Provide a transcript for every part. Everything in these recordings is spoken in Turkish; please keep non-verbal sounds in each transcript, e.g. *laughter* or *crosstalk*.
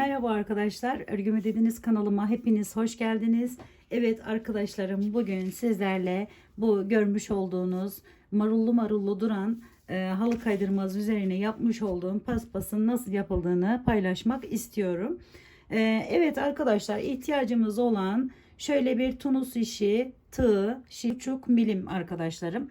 Merhaba arkadaşlar. Örgümü dediniz kanalıma hepiniz hoş geldiniz. Evet arkadaşlarım bugün sizlerle bu görmüş olduğunuz marullu marullu duran e, halı kaydırmaz üzerine yapmış olduğum paspasın nasıl yapıldığını paylaşmak istiyorum. E, evet arkadaşlar ihtiyacımız olan şöyle bir tunus işi, tığ, şiçuk milim arkadaşlarım.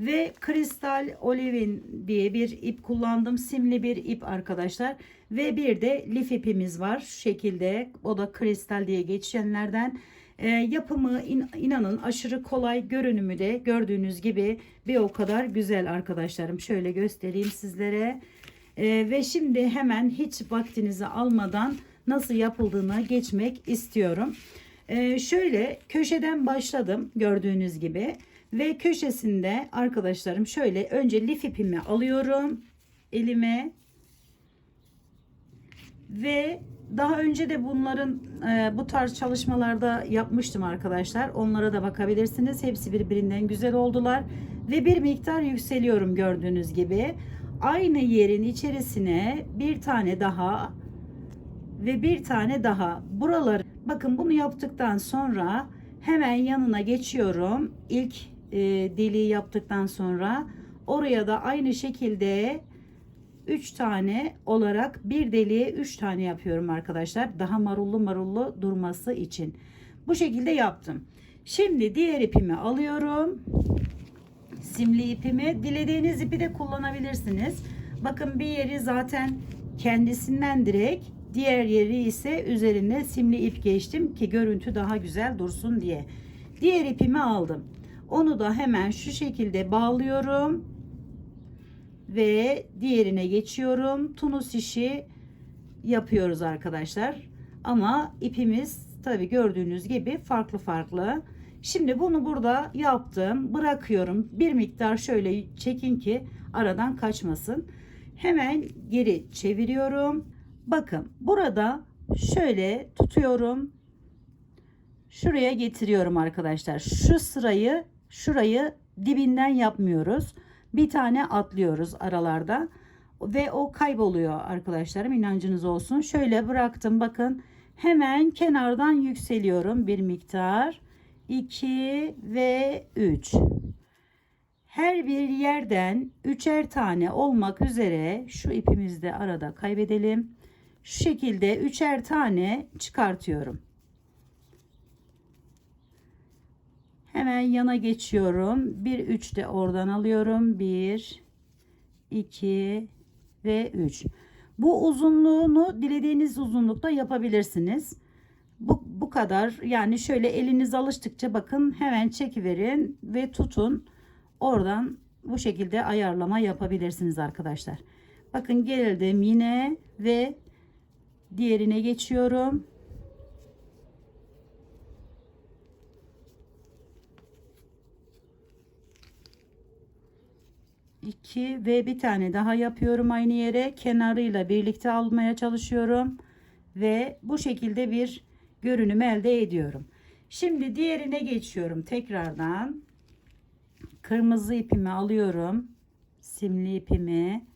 Ve kristal olivin diye bir ip kullandım. Simli bir ip arkadaşlar. Ve bir de lif ipimiz var. Şu şekilde o da kristal diye geçenlerden. E, yapımı in, inanın aşırı kolay görünümü de gördüğünüz gibi bir o kadar güzel arkadaşlarım. Şöyle göstereyim sizlere. E, ve şimdi hemen hiç vaktinizi almadan nasıl yapıldığına geçmek istiyorum. E, şöyle köşeden başladım gördüğünüz gibi. Ve köşesinde arkadaşlarım şöyle önce lif ipimi alıyorum elime ve daha önce de bunların e, bu tarz çalışmalarda yapmıştım arkadaşlar. Onlara da bakabilirsiniz. Hepsi birbirinden güzel oldular. Ve bir miktar yükseliyorum gördüğünüz gibi. Aynı yerin içerisine bir tane daha ve bir tane daha. Buraları bakın bunu yaptıktan sonra hemen yanına geçiyorum. İlk e, deliği yaptıktan sonra oraya da aynı şekilde 3 tane olarak bir deliğe 3 tane yapıyorum arkadaşlar. Daha marullu marullu durması için. Bu şekilde yaptım. Şimdi diğer ipimi alıyorum. Simli ipimi. Dilediğiniz ipi de kullanabilirsiniz. Bakın bir yeri zaten kendisinden direkt diğer yeri ise üzerine simli ip geçtim ki görüntü daha güzel dursun diye. Diğer ipimi aldım. Onu da hemen şu şekilde bağlıyorum. Ve diğerine geçiyorum. Tunus işi yapıyoruz arkadaşlar. Ama ipimiz tabi gördüğünüz gibi farklı farklı. Şimdi bunu burada yaptım. Bırakıyorum. Bir miktar şöyle çekin ki aradan kaçmasın. Hemen geri çeviriyorum. Bakın burada şöyle tutuyorum. Şuraya getiriyorum arkadaşlar. Şu sırayı şurayı dibinden yapmıyoruz. Bir tane atlıyoruz aralarda ve o kayboluyor arkadaşlarım inancınız olsun. Şöyle bıraktım bakın hemen kenardan yükseliyorum bir miktar. 2 ve 3. Her bir yerden üçer tane olmak üzere şu ipimizi de arada kaybedelim. Şu şekilde üçer tane çıkartıyorum. Hemen yana geçiyorum. Bir üç de oradan alıyorum. Bir, iki ve üç. Bu uzunluğunu dilediğiniz uzunlukta yapabilirsiniz. Bu, bu kadar. Yani şöyle eliniz alıştıkça bakın hemen çekiverin ve tutun. Oradan bu şekilde ayarlama yapabilirsiniz arkadaşlar. Bakın geldim yine ve diğerine geçiyorum. 2 ve bir tane daha yapıyorum aynı yere. Kenarıyla birlikte almaya çalışıyorum. Ve bu şekilde bir görünüm elde ediyorum. Şimdi diğerine geçiyorum tekrardan. Kırmızı ipimi alıyorum. Simli ipimi.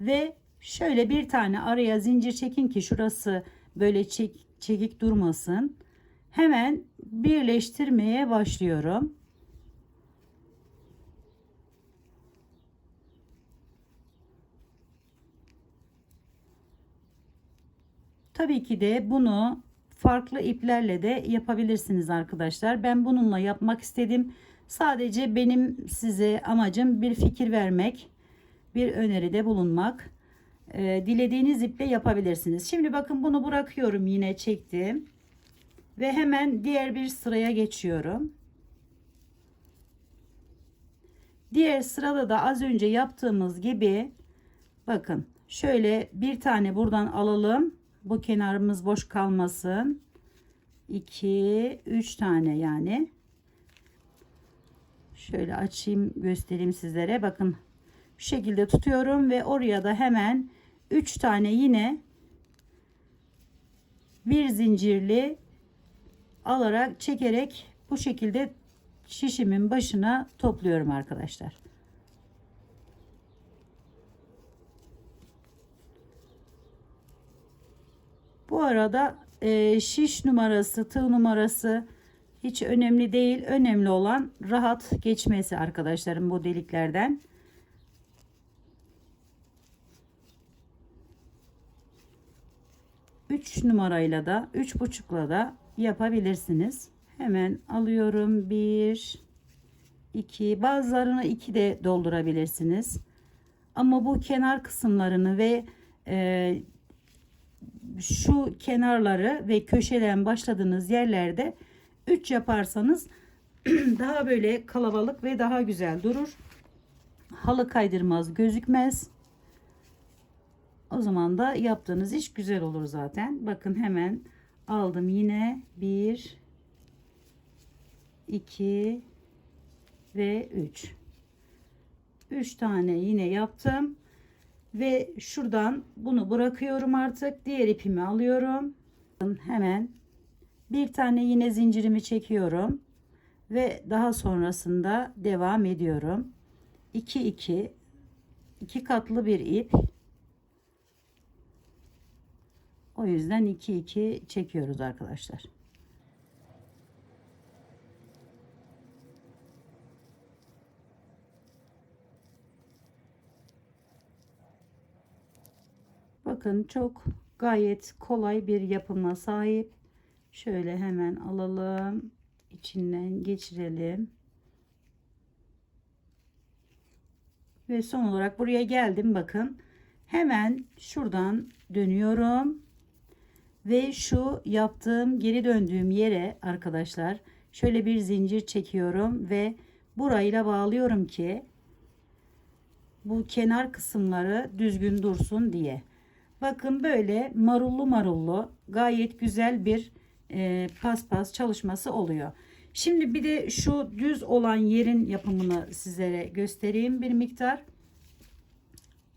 Ve şöyle bir tane araya zincir çekin ki şurası böyle çek, çekik durmasın. Hemen birleştirmeye başlıyorum Tabii ki de bunu farklı iplerle de yapabilirsiniz arkadaşlar. Ben bununla yapmak istedim. Sadece benim size amacım bir fikir vermek, bir öneride bulunmak. Ee, dilediğiniz iple yapabilirsiniz. Şimdi bakın bunu bırakıyorum yine çektim. Ve hemen diğer bir sıraya geçiyorum. Diğer sırada da az önce yaptığımız gibi bakın şöyle bir tane buradan alalım bu kenarımız boş kalmasın. 2 3 tane yani. Şöyle açayım göstereyim sizlere. Bakın şu şekilde tutuyorum ve oraya da hemen 3 tane yine bir zincirli alarak çekerek bu şekilde şişimin başına topluyorum arkadaşlar. Bu arada e, şiş numarası, tığ numarası hiç önemli değil. Önemli olan rahat geçmesi arkadaşlarım bu deliklerden. Üç numarayla da üç buçukla da yapabilirsiniz. Hemen alıyorum. Bir, iki. Bazılarını iki de doldurabilirsiniz. Ama bu kenar kısımlarını ve e, şu kenarları ve köşeden başladığınız yerlerde 3 yaparsanız *clears throat* daha böyle kalabalık ve daha güzel durur. Halı kaydırmaz, gözükmez. O zaman da yaptığınız iş güzel olur zaten. Bakın hemen aldım yine 1 2 ve 3. 3 tane yine yaptım. Ve şuradan bunu bırakıyorum artık. Diğer ipimi alıyorum. Hemen bir tane yine zincirimi çekiyorum. Ve daha sonrasında devam ediyorum. 2 2 2 katlı bir ip. O yüzden 2 2 çekiyoruz arkadaşlar. Bakın çok gayet kolay bir yapıma sahip. Şöyle hemen alalım. içinden geçirelim. Ve son olarak buraya geldim bakın. Hemen şuradan dönüyorum. Ve şu yaptığım geri döndüğüm yere arkadaşlar şöyle bir zincir çekiyorum ve burayla bağlıyorum ki bu kenar kısımları düzgün dursun diye. Bakın böyle marullu marullu gayet güzel bir e, paspas çalışması oluyor. Şimdi bir de şu düz olan yerin yapımını sizlere göstereyim bir miktar.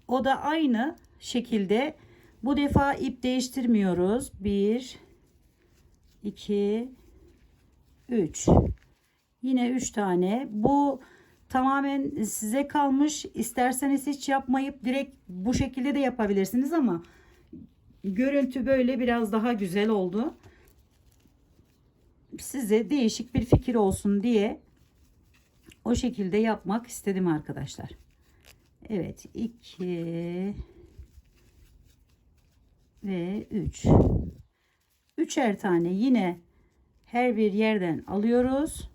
O da aynı şekilde bu defa ip değiştirmiyoruz. 1 2 3 Yine 3 tane. Bu tamamen size kalmış. İsterseniz hiç yapmayıp direkt bu şekilde de yapabilirsiniz ama görüntü böyle biraz daha güzel oldu. Size değişik bir fikir olsun diye o şekilde yapmak istedim arkadaşlar. Evet 2 ve 3 üçer tane yine her bir yerden alıyoruz.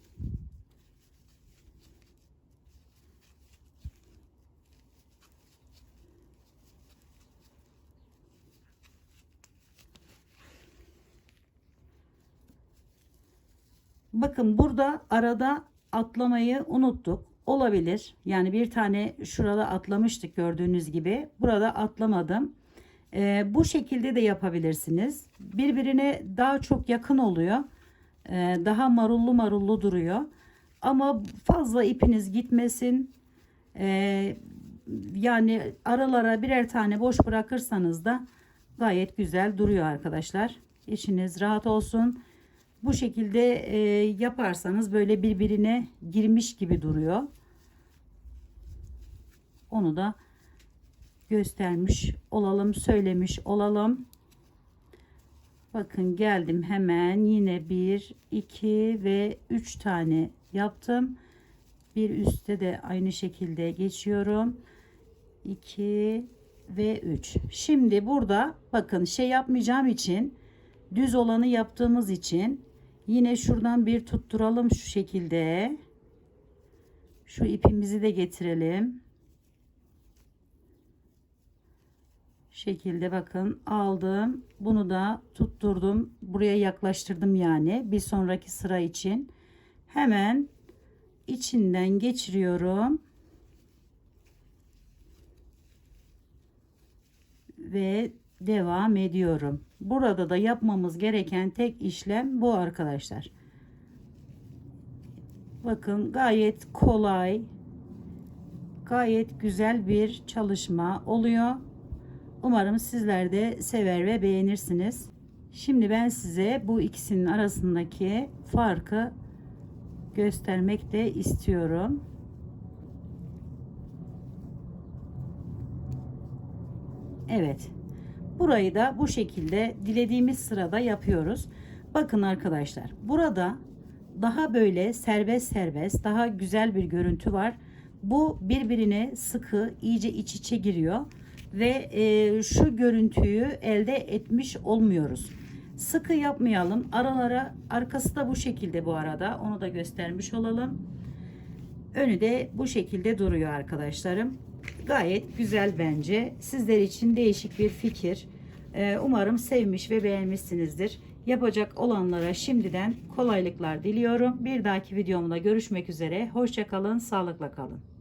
Bakın burada arada atlamayı unuttuk. Olabilir. Yani bir tane şurada atlamıştık gördüğünüz gibi. Burada atlamadım. Ee, bu şekilde de yapabilirsiniz. Birbirine daha çok yakın oluyor. Ee, daha marullu marullu duruyor. Ama fazla ipiniz gitmesin. Ee, yani aralara birer tane boş bırakırsanız da gayet güzel duruyor arkadaşlar. İçiniz rahat olsun. Bu şekilde e, yaparsanız böyle birbirine girmiş gibi duruyor. Onu da göstermiş olalım, söylemiş olalım. Bakın geldim hemen yine bir, iki ve üç tane yaptım. Bir üstte de aynı şekilde geçiyorum. 2 ve 3. Şimdi burada bakın şey yapmayacağım için düz olanı yaptığımız için yine şuradan bir tutturalım şu şekilde. Şu ipimizi de getirelim. şekilde bakın aldım. Bunu da tutturdum. Buraya yaklaştırdım yani bir sonraki sıra için. Hemen içinden geçiriyorum. Ve devam ediyorum. Burada da yapmamız gereken tek işlem bu arkadaşlar. Bakın gayet kolay, gayet güzel bir çalışma oluyor. Umarım sizler de sever ve beğenirsiniz. Şimdi ben size bu ikisinin arasındaki farkı göstermek de istiyorum. Evet. Burayı da bu şekilde dilediğimiz sırada yapıyoruz. Bakın arkadaşlar burada daha böyle serbest serbest daha güzel bir görüntü var. Bu birbirine sıkı iyice iç içe giriyor ve e, şu görüntüyü elde etmiş olmuyoruz. Sıkı yapmayalım. Aralara arkası da bu şekilde bu arada. Onu da göstermiş olalım. Önü de bu şekilde duruyor arkadaşlarım. Gayet güzel bence. Sizler için değişik bir fikir. Ee, umarım sevmiş ve beğenmişsinizdir. Yapacak olanlara şimdiden kolaylıklar diliyorum. Bir dahaki videomda görüşmek üzere. Hoşçakalın, sağlıkla kalın.